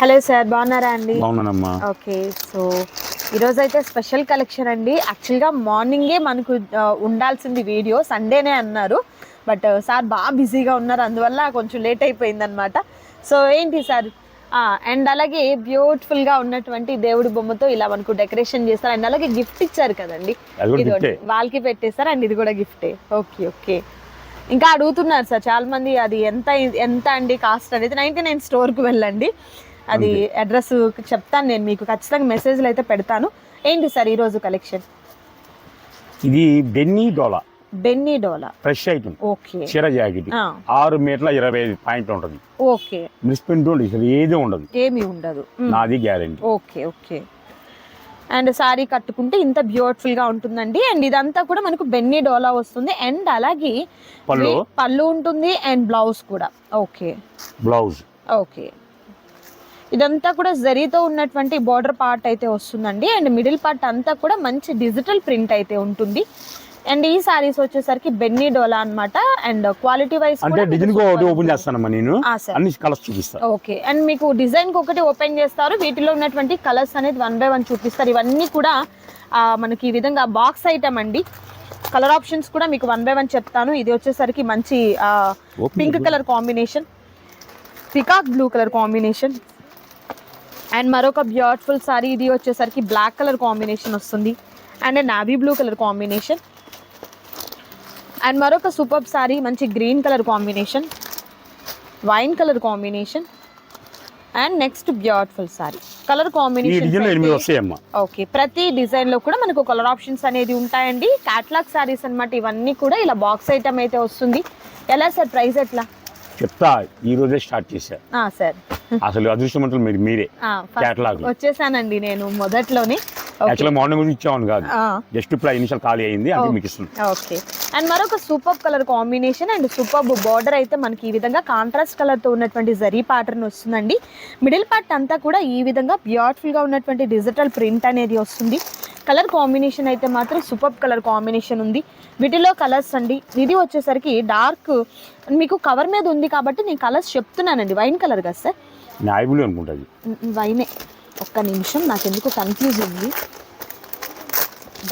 Hello sir బాగున్నారా అండి? బాగున్నానమ్మా. Okay so ఈరోజు అయితే స్పెషల్ కలెక్షన్ అండి. యాక్చువల్గా మార్నింగే మనకు ఉండాల్సింది వీడియో సండేనే అన్నారు. బట్ సార్ బాగా బిజీగా ఉన్నారు అందువల్ల కొంచెం లేట్ అయిపోయింది అనమాట సో ఏంటి సార్? అండ్ అలాగే బ్యూటిఫుల్గా ఉన్నటువంటి దేవుడి బొమ్మతో ఇలా మనకు డెకరేషన్ చేస్తారు. అండ్ అలాగే గిఫ్ట్ ఇచ్చారు కదండి. వాళ్ళకి పెట్టేస్తారు. అండ్ ఇది కూడా గిఫ్టే. Okay okay. ఇంకా అడుగుతున్నారు సార్ చాలా మంది అది ఎంత ఎంత అండి కాస్ట్ అనేది. నైన్టీ నైన్ స్టోర్కి వెళ్ళండి. అది అడ్రస్ చెప్తాను నేను మీకు ఖచ్చితంగా మెసేజ్లు అయితే పెడతాను. ఏంటి సార్ ఈరోజు కలెక్షన్ ఇది బెన్నీ డోలా. బెన్నీ డోలా. Fresh item okay. చీర జాకెట్. ఆరు మీటర్ల ఇరవై ఐదు పాయింట్లు ఉంటుంది. ఓకే. మిస్ప్రింట్ ఉండదు ఏది ఉండదు. ఏమీ ఉండదు. నాది guarantee okay okay. And sari కట్టుకుంటే ఇంత బ్యూటిఫుల్గా ఉంటుందండి. అండ్ ఇదంతా కూడా మనకు బెన్నీ డోలా వస్తుంది. అండ్ అలాగే పళ్ళు? పళ్ళు ఉంటుంది. అండ్ బ్లౌజ్ కూడా. ఓకే. బ్లౌజ్. ఓకే. ఇదంతా కూడా జరీతో ఉన్నటువంటి బార్డర్ పార్ట్ అయితే వస్తుందండి. అండ్ మిడిల్ పార్ట్ అంతా కూడా మంచి డిజిటల్ ప్రింట్ అయితే ఉంటుంది. అండ్ ఈ సారీస్ వచ్చేసరికి బెన్నీ డోలా అన్నమాట. అండ్ క్వాలిటీ వైస్ అంటే డిజైన్ ఒకటి ఓపెన్ చేస్తానమ్మా నేను. ఆ, sir. అన్ని కలర్స్ చూపిస్తా. ఓకే. అండ్ మీకు డిజైన్ ఒకటి ఓపెన్ చేస్తారు. వీటిలో ఉన్నటువంటి కలర్స్ అనేది వన్ బై వన్ చూపిస్తారు. ఇవన్నీ కూడా మనకి ఈ విధంగా బాక్స్ ఐటమ్ అండి. కలర్ ఆప్షన్స్ కూడా మీకు వన్ బై వన్ చెప్తాను. ఇది వచ్చేసరికి మంచి pink. Colour combination peacock blue colour combination. And మరొక బ్యూటిఫుల్ సారీ ఇది వచ్చేసరికి బ్లాక్ కలర్ కాంబినేషన్ వస్తుంది. And navy blue colour combination and మరొక సూపర్ సారీ మంచి green colour combination wine colour combination and next beautiful sari colour combination okay ప్రతి డిజైన్లో కూడా మనకు కలర్ ఆప్షన్స్ అనేది ఉంటాయండి. క్యాట్లాగ్ సారీస్ అన్నమాట ఇవన్నీ కూడా ఇలా బాక్స్ ఐటమ్ అయితే వస్తుంది. ఎలా సార్ ప్రైస్ ఎట్లా? చెప్తా ఈ రోజే స్టార్ట్ చేశా. ఆ, సార్. అసలు అదృష్టవంతులు మీరు మీరే. Catalog. వచ్చేసానండి నేను మొదట్లోనే. యాక్చువల్గా మార్నింగ్ గురించి ఇచ్చామని కాదు. జస్ట్ ఇప్పుడు ఇనిషియల్ ఖాళీ అయింది అంటే మీకు ఇస్తుంది ఓకే. అండ్ మరొక super colour combination and super border అయితే మనకి ఈ విధంగా కాంట్రాస్ట్ కలర్తో ఉన్నటువంటి జరీ ప్యాటర్న్ వస్తుందండి. మిడిల్ పార్ట్ అంతా కూడా ఈ విధంగా బ్యూటిఫుల్గా ఉన్నటువంటి డిజిటల్ ప్రింట్ అనేది వస్తుంది. కలర్ కాంబినేషన్ అయితే మాత్రం సూపర్ కలర్ కాంబినేషన్ ఉంది. వీటిలో కలర్స్ అండి. ఇది వచ్చేసరికి డార్క్ మీకు కవర్ మీద ఉంది కాబట్టి నేను కలర్స్ చెప్తున్నానండి. వైన్ కలర్ కదా సార్? న్యాయబులు అనుకుంటుంది వైనే. ఒక్క నిమిషం నాకు ఎందుకు కన్ఫ్యూజ్ ఉంది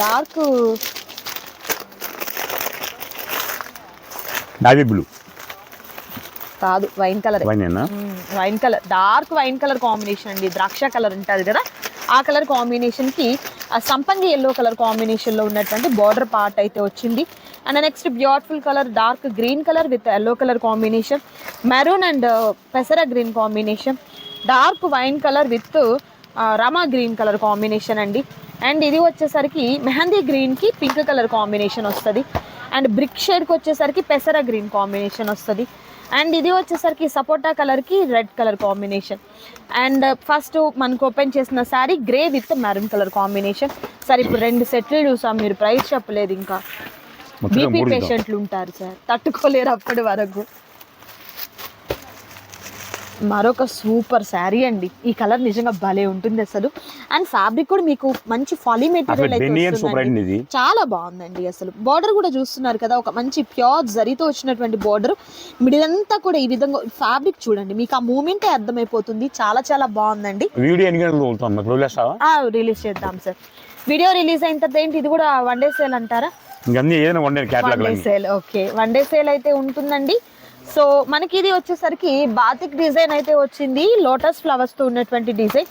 డార్క్ నావీ బ్లూ. కాదు wine colour. Wine colour. Dark wine colour combination అండి. ద్రాక్ష కలర్ ఉంటుంది కదా? ఆ కలర్ కాంబినేషన్కి సంపంగి ఎల్లో కలర్ కాంబినేషన్లో ఉన్నటువంటి బార్డర్ పార్ట్ అయితే వచ్చింది. And next beautiful colour dark green colour with yellow colour combination maroon and పెసర green combination dark wine colour with Rama green colour combination అండి. అండ్ ఇది వచ్చేసరికి మెహందీ గ్రీన్కి పింక్ కలర్ కాంబినేషన్ వస్తుంది. అండ్ బ్రిక్ షేడ్కి వచ్చేసరికి పెసర గ్రీన్ కాంబినేషన్ వస్తుంది. అండ్ ఇది వచ్చేసరికి సపోటా కలర్కి red colour combination. And first మనకు ఓపెన్ చేసిన sari grey with maroon colour combination. Sir ఇప్పుడు రెండు సెట్లు చూసాం మీరు ప్రైస్ చెప్పలేదు ఇంకా. బీపీ. పేషెంట్లు ఉంటారు సార్ తట్టుకోలేరు అప్పటి వరకు. మరొక సూపర్ శారీ అండి. ఈ కలర్ నిజంగా భలే ఉంటుంది అసలు. అండ్ ఫ్యాబ్రిక్ కూడా మీకు మంచి ఫాలీ మెటీరియల్ అయితే చాలా బాగుందండి అసలు. బార్డర్ కూడా చూస్తున్నారు కదా ఒక మంచి ప్యూర్ జరీతో వచ్చినటువంటి బార్డర్ మిడిల్ అంతా కూడా ఈ విధంగా ఫ్యాబ్రిక్ చూడండి. మీకు ఆ మూమెంటే అర్థమైపోతుంది. చాలా చాలా బాగుందండి. వీడియో ఎన్ని గంటలు రిలీజ్ చేద్దాం సార్. వీడియో రిలీజ్ అయిన తర్వాత ఏంటి? ఇది కూడా వన్ డే సేల్ అంటారా? One day sale okay one day sale అయితే ఉంటుందండి. సో మనకి ఇది వచ్చేసరికి బాతిక్ డిజైన్ అయితే వచ్చింది. లోటస్ ఫ్లవర్స్తో ఉన్నటువంటి డిజైన్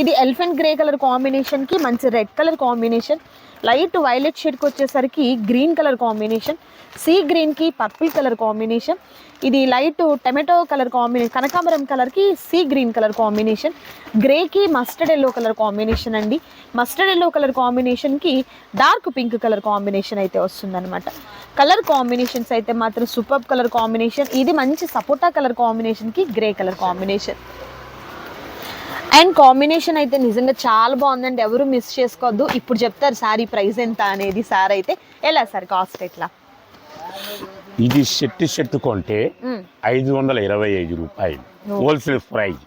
ఇది ఎలిఫెంట్ గ్రే కలర్ కాంబినేషన్కి మంచి red colour combination. Light violet షేడ్కి వచ్చేసరికి గ్రీన్ కలర్ కాంబినేషన్. సీ గ్రీన్కి పర్పుల్ కలర్ కాంబినేషన్. ఇది లైట్ టమాటో కలర్ కాంబినేషన్ కనకాంబరం కలర్కి sea green colour combination. Grey కి మస్టర్డ్ ఎల్లో కలర్ కాంబినేషన్ అండి. మస్టర్డ్ ఎల్లో కలర్ కాంబినేషన్కి డార్క్ పింక్ కలర్ కాంబినేషన్ అయితే వస్తుందన్నమాట. కలర్ కాంబినేషన్స్ అయితే మాత్రం సూపర్ కలర్ కాంబినేషన్. ఇది మంచి సపోటా కలర్ కాంబినేషన్కి grey colour combination. And combination అయితే నిజంగా చాలా బాగుందండి. ఎవరు మిస్ చేసుకోవద్దు. ఇప్పుడు చెప్తారు సారీ ప్రైస్ ఎంత? అనేది సార్ అయితే ఎలా సార్ కాస్ట్ ఎట్లా? ఇది సెట్ సెట్ కొంటే. ఐదు వందల ఇరవై ఐదు రూపాయలు. Wholesale price.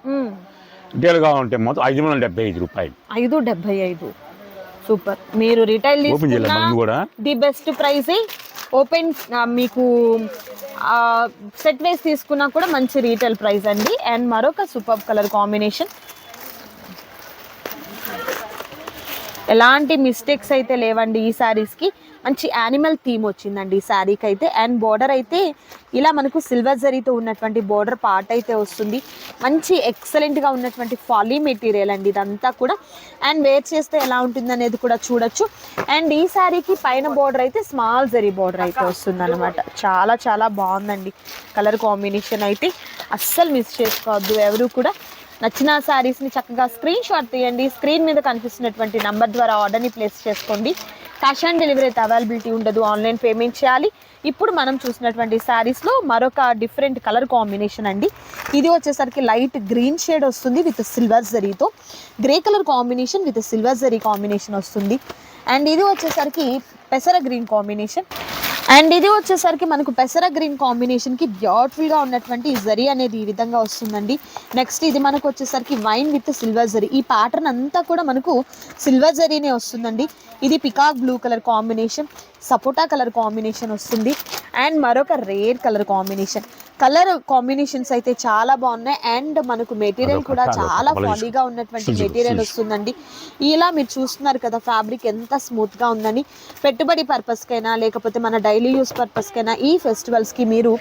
రిటైల్గా ఉంటే మొత్తం ఐదు వందల డెబ్బై ఐదు రూపాయలు. ఐదు డెబ్బై ఐదు. సూపర్. మీరు రిటైల్ కూడా? The best price. ఓపెన్ మీకు సెట్ వేసి తీసుకున్నా కూడా మంచి రీటైల్ ప్రైస్ అండి. అండ్ మరొక సూపర్ కలర్ కాంబినేషన్ ఎలాంటి మిస్టేక్స్ అయితే లేవండి ఈ శారీస్కి మంచి యానిమల్ థీమ్ వచ్చిందండి ఈ శారీకి అయితే. అండ్ బోర్డర్ అయితే ఇలా మనకు సిల్వర్ జరీతో ఉన్నటువంటి బోర్డర్ పార్ట్ అయితే వస్తుంది. మంచి ఎక్సలెంట్గా ఉన్నటువంటి ఫాలీ మెటీరియల్ అండి ఇదంతా కూడా. అండ్ వేర్ చేస్తే ఎలా ఉంటుంది అనేది కూడా చూడొచ్చు. అండ్ ఈ శారీకి పైన బోర్డర్ అయితే స్మాల్ జరీ బార్డర్ అయితే వస్తుంది అనమాట చాలా చాలా బాగుందండి. కలర్ కాంబినేషన్ అయితే అస్సలు మిస్ చేసుకోవద్దు ఎవరు కూడా. నచ్చిన శారీస్ని చక్కగా స్క్రీన్ షాట్ తీయండి. స్క్రీన్ మీద కనిపిస్తున్నటువంటి నంబర్ ద్వారా ఆర్డర్ని ప్లేస్ చేసుకోండి. క్యాష్ ఆన్ డెలివరీ అయితే అవైలబిలిటీ ఉండదు. ఆన్లైన్ పేమెంట్ చేయాలి. ఇప్పుడు మనం చూసినటువంటి శారీస్లో మరొక డిఫరెంట్ కలర్ కాంబినేషన్ అండి. ఇది వచ్చేసరికి లైట్ గ్రీన్ షేడ్ వస్తుంది విత్ సిల్వర్ జరీతో grey colour combination with silver zari combination వస్తుంది. అండ్ ఇది వచ్చేసరికి పెసర గ్రీన్ కాంబినేషన్ అండ్ ఇది వచ్చేసరికి మనకు పెసర గ్రీన్ కాంబినేషన్కి బ్యూటిఫుల్గా ఉన్నటువంటి జరీ అనేది ఈ విధంగా వస్తుందండి. నెక్స్ట్ ఇది మనకు వచ్చేసరికి వైన్ విత్ సిల్వర్ జరీ. ఈ ప్యాటర్న్ అంతా కూడా మనకు సిల్వర్ జరీనే వస్తుందండి. ఇది పికాక్ బ్లూ కలర్ కాంబినేషన్ సపోటా కలర్ కాంబినేషన్ వస్తుంది. అండ్ మరొక rare colour combination colour combinations అయితే చాలా బాగున్నాయి. అండ్ మనకు మెటీరియల్ కూడా చాలా ఫాలీగా ఉన్నటువంటి మెటీరియల్. వస్తుందండి. ఇలా మీరు చూస్తున్నారు కదా ఫ్యాబ్రిక్ ఎంత స్మూత్గా ఉందని. పెట్టుబడి పర్పస్ కైనా లేకపోతే మన డైలీ యూస్ పర్పస్ కైనా ఈ ఫెస్టివల్స్కి మీరు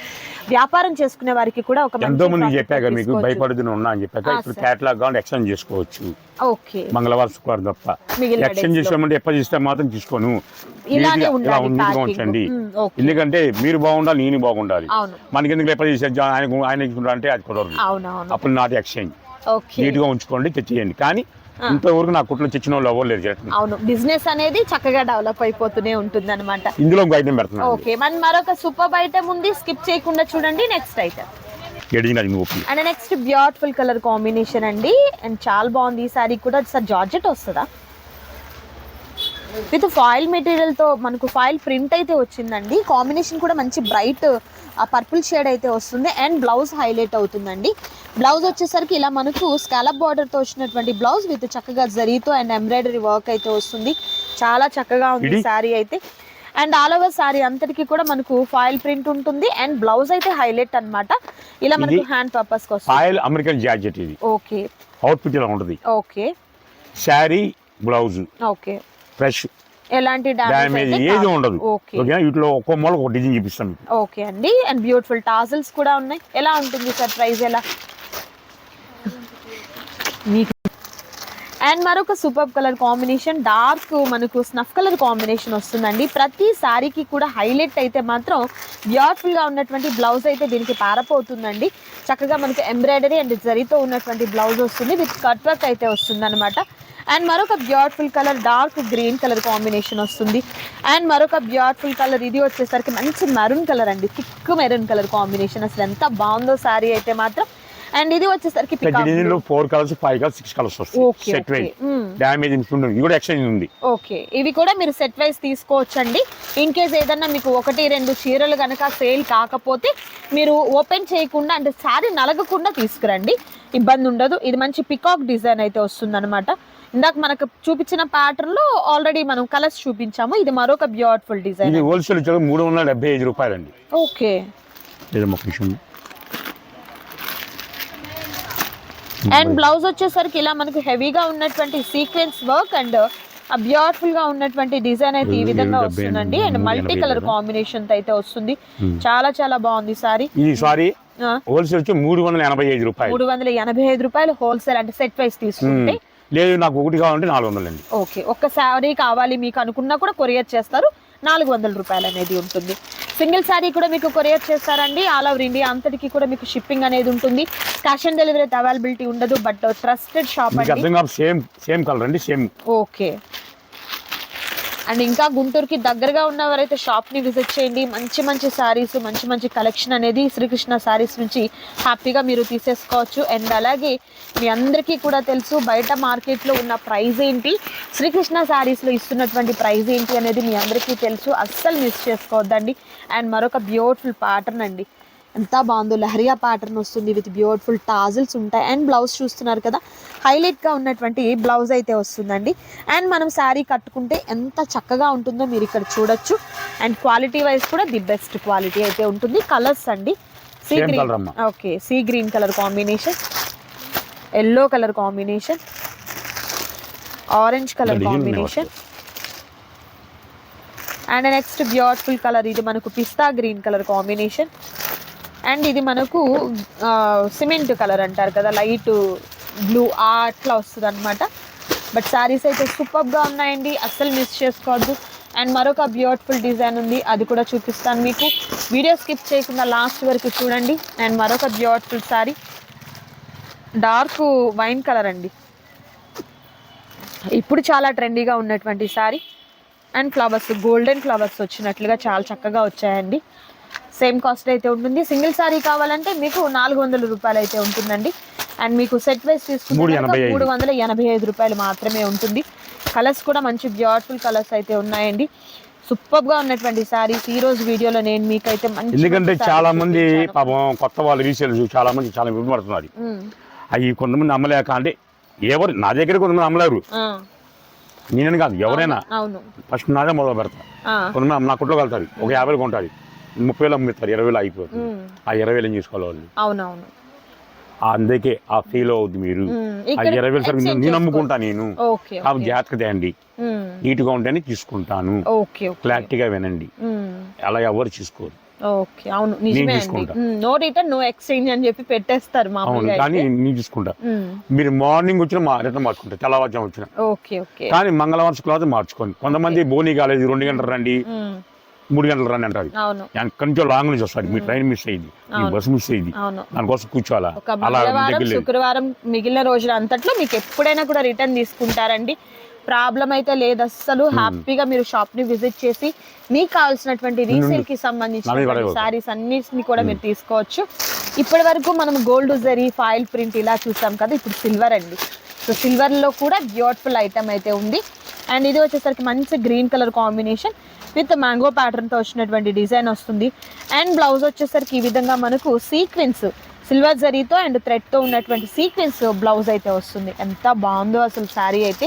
వ్యాపారం చేసుకునే వారికి కూడా ఒక ఎంతో మంది చెప్పాక మీకు భయపడుతూనే ఉన్నా అని చెప్పాక ఆ, ఇప్పుడు sir. క్యాటలాగ్ కావాలి ఎక్స్చేంజ్ చేసుకోవచ్చు. ఓకే. మంగళవారం శుక్రవారం తప్ప. ఎక్స్చేంజ్. చేసుకోమంటే ఇస్తే మాత్రం తీసుకోను. ఇలా. ఎందుకంటే మీరు బాగుండాలి నేను బాగుండాలి. మనకి ఎందుకు చేసే ఆయన ఆయన ఇచ్చుకుంటా అంటే అది కుదరదు. అవునవును. అప్పుడు నాది ఎక్స్చేంజ్ నీట్గా ఉంచుకోండి తెచ్చేయండి. కానీ ఇంతవరకు నా కుట్లో తెచ్చిన వాళ్ళు చెప్పండి. అవును. బిజినెస్ అనేది చక్కగా డెవలప్ అయిపోతూనే ఉంటుంది అనమాట ఇందులో ఐటమ్ పెడుతున్నాను. ఓకే. మన మరొక సూపర్ ఐటమ్ ఉంది. స్కిప్ చేయకుండా చూడండి. Next item and next beautiful colour combination అండి. అండ్ చాలా బాగుంది. ఈ సారీ కూడా. సార్ జార్జెట్ వస్తుందా? విత్ ఫాయిల్ మెటీరియల్తో మనకు ఫాయిల్ ప్రింట్ అయితే వచ్చిందండి. కాంబినేషన్ కూడా మంచి బ్రైట్ ఆ పర్పుల్ షేడ్ అయితే వస్తుంది అండ్ బ్లౌజ్ హైలైట్ అవుతుందండి. బ్లౌజ్ వచ్చేసరికి ఇలా మనకు స్కాలప్ బార్డర్తో వచ్చినటువంటి బ్లౌజ్ విత్ చక్కగా జరీతో అండ్ ఎంబ్రాయిడరీ వర్క్ అయితే వస్తుంది. చాలా చక్కగా ఉంది? శారీ అయితే. అండ్ ఆల్ ఓవర్ శారీ అంతటికి కూడా మనకు ఫాయిల్ ప్రింట్ ఉంటుంది అండ్ బ్లౌజ్ అయితే హైలైట్ అన్నమాట. ఇలా మనకు? హ్యాండ్ పర్పస్కి వస్తుంది. ఆయిల్ అమెరికన్ జాకెట్ ఇది. ఓకే. అవుట్ఫిట్ ఇలా ఉంటుంది. Okay. Sari blouse. Okay. Fresh. ఎలాంటి డ్యామేజ్ డ్యామేజ్ ఏది ఉండదు. ఓకే ఓకే వీటిలో ఒక్కో మూల ఒక డిజైన్ చూపిస్తాను మీకు. ఓకే అండి. అండ్ బ్యూటిఫుల్ టాజల్స్ కూడా ఉన్నాయి. ఎలా ఉంటుంది సార్ ప్రైస్ ఎలా? మీకు. అండ్ మరొక సూపర్ కలర్ కాంబినేషన్ డార్క్ మనకు స్నఫ్ కలర్ కాంబినేషన్ వస్తుందండి. ప్రతి శారీకి కూడా హైలైట్ అయితే మాత్రం బ్యూటిఫుల్గా ఉన్నటువంటి బ్లౌజ్ అయితే దీనికి పారపోతుందండి. చక్కగా మనకు ఎంబ్రాయిడరీ అండ్ జరీతో ఉన్నటువంటి బ్లౌజ్ వస్తుంది. విత్ కట్ వర్క్ అయితే వస్తుంది అనమాట అండ్ మరొక beautiful colour dark green colour combination వస్తుంది. అండ్ మరొక బ్యూటిఫుల్ కలర్ ఇది వచ్చేసరికి మంచి మెరూన్ కలర్ అండి. థిక్ మెరూన్ కలర్ కాంబినేషన్ అసలు ఎంత బాగుందో శారీ అయితే మాత్రం. అండ్ ఇది వచ్చేసరికి. Four colours five colours six colours వస్తాయి. సెట్. వైజ్ ఇది కూడా ఎక్స్చేంజ్ ఉంది. ఓకే ఇవి కూడా మీరు సెట్ వైజ్ తీసుకోవచ్చండి. ఇన్ కేస్ ఏదన్నా మీకు ఒకటి రెండు చీరలు కనుక సేల్ కాకపోతే మీరు ఓపెన్ చేయకుండా అంటే శారీ నలగకుండా తీసుకురండి. ఇబ్బంది ఉండదు. ఇది మంచి పికాక్ డిజైన్ అయితే వస్తుందన్నమాట. ఇందాక మనకు చూపించిన ప్యాటర్న్లో ఆల్రెడీ మనం కలర్స్ చూపించాము. ఇది మరొక బ్యూటిఫుల్ డిజైన్ ఇది హోల్సేల్ వచ్చేది మూడు వందల డెబ్బై ఐదు రూపాయలండి. ఓకే అండ్ బ్లౌజ్ వచ్చేసరికి ఇలా మనకు హెవీగా ఉన్నటువంటి సీక్వెన్స్ వర్క్ అండ్ బ్యూటిఫుల్గా ఉన్నటువంటి డిజైన్ అయితే ఈ విధంగా వస్తుందండి. And multi colour? కాంబినేషన్ అయితే వస్తుంది. Hmm. చాలా చాలా బాగుంది సారీ. ఇది సారీ హోల్సేల్ వచ్చి మూడు వందల ఎనభై ఐదు రూపాయలు. మూడు వందల ఎనభై ఐదు రూపాయలు హోల్సేల్ అంటే సెట్ వైస్ తీసుకుంటే ఉమ్. లేదు నాకు ఒకటి కావాలంటే నాలుగు వందలండి ఓకే ఒక్క శారీ కావాలి మీకు అనుకున్నా కూడా కొరియర్ చేస్తారు. నాలుగు వందల రూపాయలు అనేది ఉంటుంది. సింగిల్ శారీ కూడా మీకు కొరియర్ చేస్తారండి. ఆల్ ఓవర్ ఇండియా అంతటికి కూడా మీకు షిప్పింగ్ అనేది ఉంటుంది. క్యాష్ ఆన్ డెలివరీ అవైలబిలిటీ ఉండదు బట్ ట్రస్టెడ్ షాప్ అండి. సేమ్ సేమ్ కలర్ అండి సేమ్. ఓకే. అండ్ ఇంకా గుంటూరుకి దగ్గరగా ఉన్నవారైతే షాప్ని విజిట్ చేయండి. మంచి మంచి శారీస్ మంచి మంచి కలెక్షన్ అనేది శ్రీకృష్ణ శారీస్ నుంచి హ్యాపీగా మీరు తీసేసుకోవచ్చు. అండ్ అలాగే మీ అందరికీ కూడా తెలుసు బయట మార్కెట్లో ఉన్న ప్రైస్ ఏంటి? శ్రీకృష్ణ శారీస్లో ఇస్తున్నటువంటి ప్రైస్ ఏంటి అనేది మీ అందరికీ తెలుసు. అస్సలు మిస్ చేసుకోవద్దండి. అండ్ మరొక బ్యూటిఫుల్ ప్యాటర్న్ అండి. ఎంత బాగుందో. లహరియా ప్యాటర్న్ వస్తుంది విత్ బ్యూటిఫుల్ టాజిల్స్ ఉంటాయి. అండ్ బ్లౌజ్ చూస్తున్నారు కదా హైలైట్గా ఉన్నటువంటి బ్లౌజ్ అయితే వస్తుందండి. అండ్ మనం శారీ కట్టుకుంటే ఎంత చక్కగా ఉంటుందో మీరు ఇక్కడ చూడొచ్చు. అండ్ క్వాలిటీ వైజ్ కూడా ది బెస్ట్ క్వాలిటీ అయితే ఉంటుంది. కలర్స్ అండి. Sea green. Okay sea green colour combination yellow colour combination orange colour combination and next beautiful colour ఇది మనకు పిస్తా గ్రీన్ కలర్ కాంబినేషన్ అండ్ ఇది మనకు సిమెంట్ కలర్ అంటారు కదా లైట్ బ్లూ అట్లా వస్తుంది అనమాట బట్ శారీస్ అయితే సూపర్గా ఉన్నాయండి అస్సలు మిస్ చేసుకోవద్దు. అండ్ మరొక బ్యూటిఫుల్ డిజైన్ ఉంది అది కూడా చూపిస్తాను మీకు. వీడియో స్కిప్ చేయకుండా లాస్ట్ వరకు చూడండి. అండ్ మరొక beautiful sari dark wine colour అండి. ఇప్పుడు చాలా ట్రెండీగా ఉన్నటువంటి sari and flowers golden flowers వచ్చినట్లుగా చాలా చక్కగా వచ్చాయండి. సేమ్ కాస్ట్ అయితే ఉంటుంది. సింగిల్ శారీ కావాలంటే మీకు నాలుగు వందల రూపాయలు అయితే ఉంటుందండి. అండ్ మీకు సెట్ వైస్ తీసుకుంటే. మూడు వందల ఎనభై ఐదు రూపాయలు మాత్రమే ఉంటుంది. కలర్స్ కూడా మంచి బ్యూటిఫుల్ కలర్స్ అయితే ఉన్నాయండి. సూపర్గా ఉన్నటువంటి శారీస్ ఈ రోజు వీడియోలో నేను మీకైతే మంచి ఎందుకంటే చాలా మంది. పాపం కొత్త వాళ్ళు రీసేల్స్ చాలా మంది చాలా ఇబ్బంది పడుతున్నారు అవి కొంతమంది అమ్మలేక అంటే ఎవరు నా దగ్గర కొంతమంది అమ్మలేరు ఆ, నేనని కాదు ఎవరైనా ఫస్ట్ నాదే మొదలు పెడతా. కొంతమంది నా కుట్లో కలుతారు ఒక యాభై కొంటారు. ముప్పై వేలు అమ్ముతారు ఇరవై వేలు అయిపోతుంది. ఆ ఇరవై వేలు చేసుకోవాలి వాళ్ళు? అవునవును. ఆ అందుకే ఆ ఫీల్ అవుద్ది మీరు. ఆ ఇరవై వేలు సరే నేను అమ్ముకుంటా నేను. కాబట్టి జాగ్రత్త ఉమ్, నీట్గా ఉంటేనే తీసుకుంటాను. క్లారిటీగా వినండి. అలా ఎవరు చూసుకోరు. ఓకే అవును నిజమే అండి. నో రిటర్న్ నో ఎక్స్చేంజ్ అని చెప్పి పెట్టేస్తారు అవును మామూలుగా కానీ. నేను చూసుకుంటా. మీరు మార్నింగ్ వచ్చిన మా రిటర్న్ మార్చుకుంటా తెల్లవారుజాము వచ్చిన. Okay okay. కానీ మంగళవారం శుక్రవారం మార్చుకోండి. కొంతమంది బోని కాలేదు రెండు గంటలు రండి. మూడు గంటలు రండి అంటారు అవును. కొంచెం లాంగ్ నుంచి వస్తారు మీ ట్రైన్ మిస్ అయ్యింది మీ బస్సు మిస్ అయ్యింది దానికోసం కూర్చోవాలా? అలా శుక్రవారం మిగిలిన రోజులు అంతట్లో మీకు ఎప్పుడైనా కూడా రిటర్న్ తీసుకుంటారండి. ప్రాబ్లం అయితే లేదు. అస్సలు హ్యాపీగా మీరు షాప్ని విజిట్ చేసి మీకు కావాల్సినటువంటి రీసేల్కి సంబంధించిన. సారీస్ అన్నిటిని కూడా మీరు తీసుకోవచ్చు. ఇప్పటి వరకు మనం గోల్డ్ జరీ ఫాయిల్ ప్రింట్ ఇలా చూసాం కదా ఇప్పుడు సిల్వర్ అండి. సో సిల్వర్లో కూడా బ్యూటిఫుల్ ఐటమ్ అయితే ఉంది. అండ్ ఇది వచ్చేసరికి మంచి green colour combination with mango ప్యాటర్న్తో వచ్చినటువంటి డిజైన్ వస్తుంది. అండ్ బ్లౌజ్ వచ్చేసరికి ఈ విధంగా మనకు సీక్వెన్స్ సిల్వర్ జరీతో అండ్ థ్రెడ్తో ఉన్నటువంటి సీక్వెన్స్ బ్లౌజ్ అయితే వస్తుంది. ఎంత బాగుందో అసలు శారీ అయితే.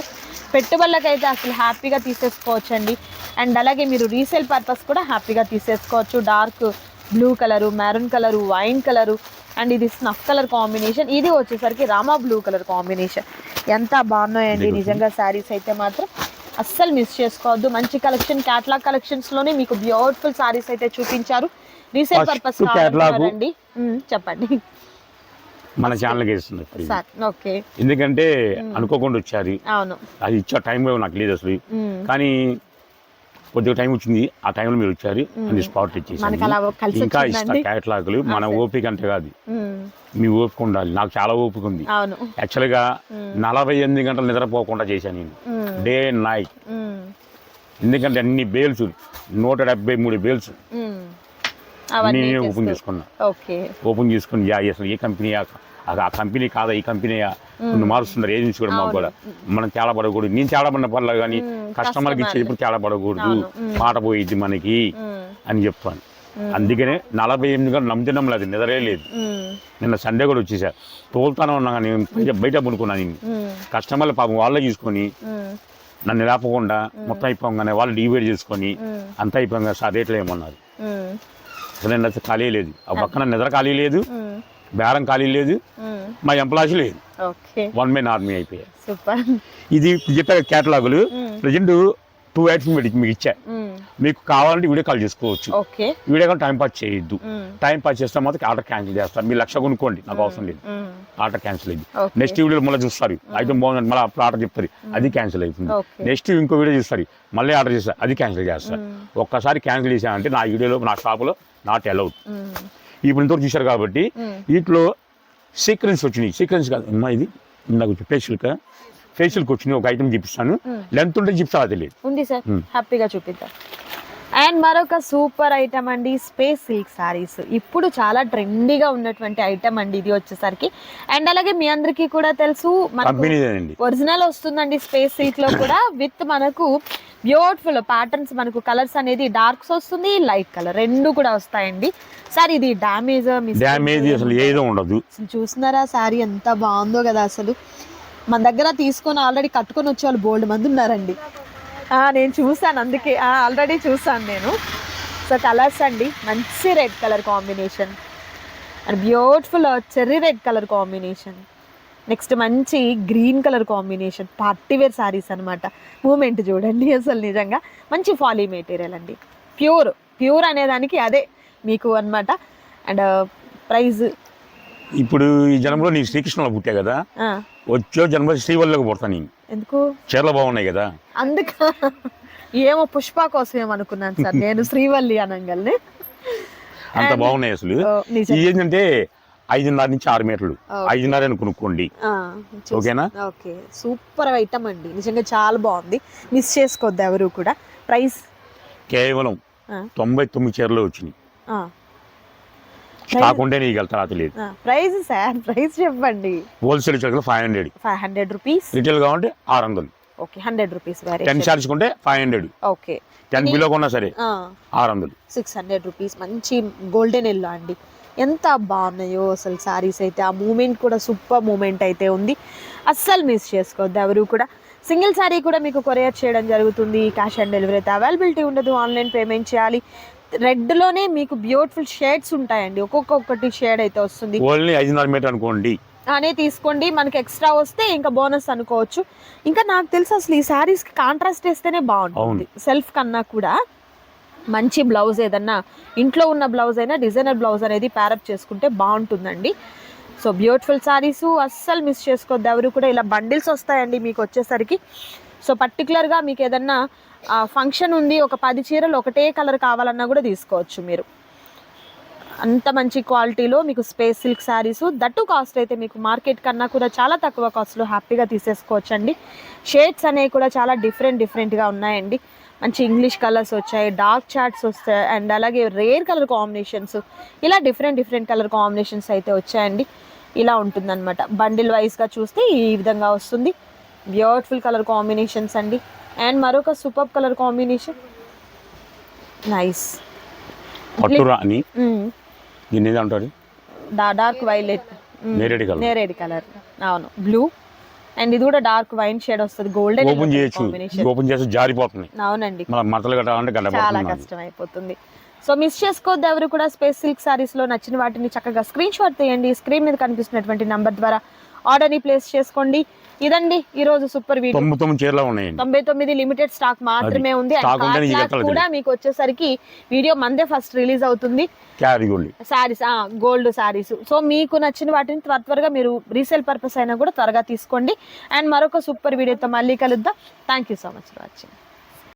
పెట్టుబడులకైతే అసలు హ్యాపీగా తీసేసుకోవచ్చండి. అండ్ అలాగే మీరు రీసేల్ పర్పస్ కూడా హ్యాపీగా తీసేసుకోవచ్చు. Dark blue colour maroon colour wine colour and ఇది స్నఫ్ కలర్ కాంబినేషన్ ఇది వచ్చేసరికి రామా బ్లూ కలర్ కాంబినేషన్ ఎంత బాగున్నాయండి నిజంగా శారీస్ అయితే మాత్రం. అస్సలు మిస్ చేసుకోవద్దు. మంచి కలెక్షన్ క్యాట్లాగ్ కలెక్షన్స్లోనే మీకు బ్యూటిఫుల్ శారీస్ అయితే చూపించారు. Resale purpose. కావాలండి చెప్పండి. మన ఛానల్కి. Sir okay. ఎందుకంటే అనుకోకుండా వచ్చారు. అవును. అది ఇచ్చే టైం నాకు లేదు అసలు. కానీ కొద్దిగా టైం వచ్చింది ఆ టైంలో మీరు వచ్చారు అది స్పాట్ ఇచ్చేసి ఇంకా ఇస్తా వచ్చిందండి. క్యాటలాగులు మన ఓపిక అంటే కాదు. మీ ఓపిక ఉండాలి. నాకు చాలా ఓపిక ఉంది. యాక్చువల్గా నలభై ఎనిమిది గంటలు నిద్రపోకుండా చేశాను నేను. Day and night. ఎందుకంటే అన్ని బేల్స్ నూట డెబ్బై మూడు బేల్స్ నేనే ఓపెన్ చేసుకున్నా. ఓపెన్ చేసుకుని యా అసలు ఏ కంపెనీ ఆ కంపెనీ కాదా ఈ కంపెనీ కొన్ని మారుస్తున్నారు ఏజెన్సీ కూడా మాకు కూడా. మనం చాలా పడకూడదు నేను చాలా పడిన పర్లేదు కానీ కస్టమర్కి ఇచ్చేటప్పుడు చాలా పడకూడదు. మాట పోయిద్ది మనకి. అని చెప్పాను అందుకనే నలభై ఎనిమిది గంటలు నమ్ముతున్నాం లేదు నిద్రే లేదు. నిన్న సండే కూడా వచ్చేసా. తోలుతానే ఉన్నా కానీ బయట బయట నేను. కస్టమర్లు పాపం వాళ్ళే చూసుకొని. నన్ను లేపకుండా మొత్తం అయిపోగానే వాళ్ళు డివైడ్ చేసుకొని. అంతా అయిపోగా సార్ రేట్లు ఏమన్నారు. అసలు ఖాళీ లేదు. ఆ పక్కన నిద్ర ఖాళీ లేదు. బేరం ఖాళీ లేదు. మా ఎంప్లాయీస్ లేదు. వన్ మెయిన్ ఆర్మీ అయిపోయాయి ఇది చెప్పే క్యాటలాగులు మ్మ్. ప్రజెంట్ టూ ఐటమ్స్ మీకు మీకు ఇచ్చా. మీకు కావాలంటే వీడియో కాల్ చేసుకోవచ్చు. వీడియో కాల్ టైం పాస్ చేయొద్దు. టైం పాస్ చేస్తే మాత్రం ఆర్డర్ క్యాన్సిల్ చేస్తారు. మీరు లక్ష కొనుక్కోండి. నాకు అవసరం లేదు. ఆర్డర్ క్యాన్సిల్ అయింది. నెక్స్ట్ వీడియో మళ్ళీ చూస్తారు. ఐటమ్ బాగుంది మళ్ళీ అప్పుడు ఆర్డర్ చెప్తారు అది క్యాన్సిల్ అవుతుంది. నెక్స్ట్ ఇంకో వీడియో చూస్తారు. మళ్ళీ ఆర్డర్ చేస్తారు. అది క్యాన్సిల్ చేస్తారు. ఒక్కసారి క్యాన్సిల్ చేశానంటే నా వీడియోలో నా షాపులో నాట్ అలౌడ్. ఇప్పుడు ఇంతవరకు చూశారు కాబట్టి. వీటిలో సీక్వెన్స్ వచ్చినాయి. సీక్వెన్స్ కాదు. అమ్మా ఇది నాకు ఫేషియల్గా ఫేషియల్కి వచ్చినాయి. ఒక ఐటమ్ చూపిస్తాను. లెంత్ ఉంటే చూపిస్తా తెలియదు ఉంది సార్. హ్యాపీగా చూపిద్దాం. అండ్ మరొక సూపర్ ఐటమ్ అండి స్పేస్ సిల్క్ సారీస్. ఇప్పుడు చాలా ట్రెండీగా ఉన్నటువంటి ఐటమ్ అండి ఇది వచ్చేసరికి. అండ్ అలాగే మీ అందరికీ కూడా తెలుసు ఒరిజినల్ వస్తుందండి స్పేస్ సిల్క్లో కూడా. విత్ మనకు బ్యూటిఫుల్ ప్యాటర్న్స్ మనకు కలర్స్ అనేది డార్క్స్ వస్తుంది లైట్ కలర్ రెండు కూడా వస్తాయండి. సార్ ఇది డ్యామేజ్ డ్యామేజ్ అసలు ఏదో ఉండదు. చూస్తున్నారా శారీ ఎంత బాగుందో కదా అసలు. మన దగ్గర తీసుకొని ఆల్రెడీ కట్టుకొని వచ్చే వాళ్ళు బోల్డ్ మంది ఉన్నారండి. నేను చూసాను అందుకే ఆల్రెడీ చూసాను నేను. సో కలర్స్ అండి మంచి red colour combination and beautiful cherry red colour combination next మంచి green colour combination party wear saris అనమాట మూమెంట్ చూడండి అసలు నిజంగా. మంచి ఫాలీ మెటీరియల్ అండి. ప్యూర్ ప్యూర్ అనేదానికి అదే మీకు అనమాట అండ్ ప్రైజ్ ఇప్పుడు ఈ జన్మలో నీ శ్రీకృష్ణలో పుట్టా కదా? వచ్చే జన్మ శ్రీవల్లికి పుడతా నేను. ఎందుకు? చీరలు బాగున్నాయి కదా. అందుక ఏమో పుష్ప కోసం ఏమనుకున్నాను సార్ నేను శ్రీవల్లి అనగల్ని. అంత బాగున్నాయి అసలు. ఇది ఏంటంటే ఐదున్నర నుంచి ఆరు మీటర్లు. ఐదున్నర అని కొనుక్కోండి. ఓకేనా? ఓకే. సూపర్ ఐటమ్ అండి. నిజంగా చాలా బాగుంది. మిస్ చేసుకోవద్దు ఎవరు కూడా. ప్రైస్? కేవలం తొంభై తొమ్మిది చీరలు వచ్చినాయి. స్టాక్ ఉంటే నీకు వెళ్తా రాత్రి లేదు ప్రైస్ సార్ ప్రైస్ చెప్పండి. Wholesale five hundred five hundred rupees retail కావాలంటే ఆరు వందలు. Okay hundred rupees ten charge కొంటే five hundred okay ten below కొన్నా సరే ఆరు వందలు. సిక్స్ హండ్రెడ్ రూపీస్ మంచి గోల్డెన్ ఎల్లో అండి. ఎంత బాగున్నాయో అసలు సారీస్ అయితే. ఆ మూమెంట్ కూడా సూపర్ మూమెంట్ అయితే ఉంది. అస్సలు మిస్ చేసుకోవద్దు ఎవరు కూడా. సింగిల్ సారీ కూడా మీకు కొరియర్ చేయడం జరుగుతుంది. క్యాష్ ఆన్ డెలివరీ అయితే అవైలబిలిటీ ఉండదు. ఆన్లైన్ పేమెంట్ చేయాలి. రెడ్లోనే మీకు బ్యూటిఫుల్ షేడ్స్ ఉంటాయండి. ఒక్కొక్కటి షేడ్ అయితే వస్తుంది. ఓన్లీ ఐదున్నర మీటర్ అనుకోండి. అనే తీసుకోండి. మనకి ఎక్స్ట్రా వస్తే ఇంకా బోనస్ అనుకోవచ్చు. ఇంకా నాకు తెలిసి అసలు ఈ శారీస్కి కాంట్రాస్ట్ వేస్తేనే బాగుంటుంది. సెల్ఫ్ కన్నా కూడా మంచి బ్లౌజ్ ఏదన్నా ఇంట్లో ఉన్న బ్లౌజ్ అయినా డిజైనర్ బ్లౌజ్ అనేది ప్యారప్ చేసుకుంటే బాగుంటుందండి. సో బ్యూటిఫుల్ శారీస్ అస్సలు మిస్ చేసుకోవద్దు. ఎవరు కూడా ఇలా బండిల్స్ వస్తాయండి మీకు వచ్చేసరికి. సో పర్టికులర్గా మీకు ఏదన్నా ఫంక్షన్ ఉంది ఒక పది చీరలు ఒకటే కలర్ కావాలన్నా కూడా తీసుకోవచ్చు మీరు. అంత మంచి క్వాలిటీలో మీకు space silk saris that cost అయితే మీకు మార్కెట్ కన్నా కూడా చాలా తక్కువ కాస్ట్లో హ్యాపీగా తీసేసుకోవచ్చండి. షేడ్స్ అనేవి కూడా చాలా డిఫరెంట్ డిఫరెంట్గా ఉన్నాయండి. మంచి ఇంగ్లీష్ కలర్స్ వచ్చాయి డార్క్ చాట్స్ వస్తాయి అండ్ అలాగే రేర్ కలర్ కాంబినేషన్స్ ఇలా డిఫరెంట్ డిఫరెంట్ కలర్ కాంబినేషన్స్ అయితే వచ్చాయండి. ఇలా ఉంటుందన్నమాట. బండిల్ వైజ్గా చూస్తే ఈ విధంగా వస్తుంది. బ్యూటిఫుల్ కలర్ కాంబినేషన్స్ అండి. అండ్ మరొక సూపర్ కలర్ కాంబినేషన్ నైస్ దీన్ని డార్క్ వైలెట్ నేరేడు. నేరేడు కలర్ అవును. బ్లూ అండ్ ఇది కూడా డార్క్ వైన్ షేడ్ వస్తుంది. గోల్డెన్ ఓపెన్ చేయొచ్చు. ఓపెన్ చేస్తే జారిపోతుంది. అవునండి. మన కట్టాలంటే చాలా కష్టం అయిపోతుంది సో మిస్ చేసుకోవద్దు ఎవరు కూడా స్పేస్ సిల్క్ సారీస్లో నచ్చిన వాటిని చక్కగా స్క్రీన్ షాట్ తీయండి. స్క్రీన్ మీద కనిపిస్తున్నటువంటి నంబర్ ద్వారా ఆర్డర్ని ప్లేస్ చేసుకోండి. ఇదండి ఈ రోజు సూపర్ వీడియో. తొంభై తొమ్మిది లిమిటెడ్ స్టాక్ మాత్రమే. ఉంది. కూడా మీకు వచ్చేసరికి వీడియో మందే ఫస్ట్ రిలీజ్ అవుతుంది. క్యారీ గోల్డ్ శారీస్ సో మీకు నచ్చిన వాటిని త్వర త్వరగా మీరు రీసేల్ పర్పస్ అయినా కూడా త్వరగా తీసుకోండి. అండ్ మరొక సూపర్ వీడియోతో మళ్ళీ కలుద్దాం. Thank you so much for watching